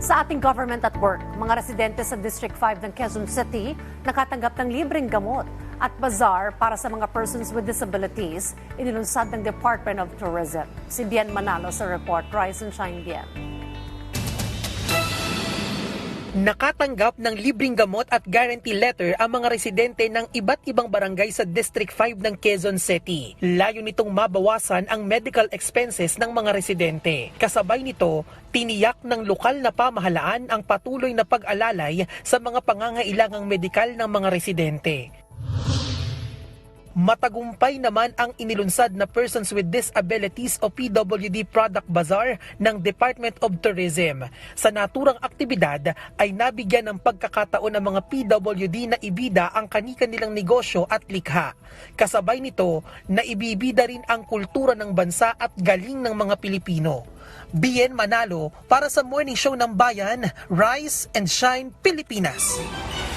Sa ating government at work, mga residente sa District 5 ng Quezon City nakatanggap ng libreng gamot at bazaar para sa mga persons with disabilities inilunsad ng Department of Tourism. Si Bien Manalo sa report. Rise and Shine Bien. Nakatanggap ng libreng gamot at guarantee letter ang mga residente ng iba't ibang barangay sa District 5 ng Quezon City. Layo nitong mabawasan ang medical expenses ng mga residente. Kasabay nito, tiniyak ng lokal na pamahalaan ang patuloy na pag-alalay sa mga pangangailangang medikal ng mga residente. Matagumpay naman ang inilunsad na Persons with Disabilities o PWD Product Bazaar ng Department of Tourism. Sa naturang aktibidad ay nabigyan ng pagkakataon ng mga PWD na ibida ang kanika-nilang negosyo at likha. Kasabay nito, naibibida rin ang kultura ng bansa at galing ng mga Pilipino. Bien Manalo para sa Morning Show ng Bayan, Rise and Shine Pilipinas.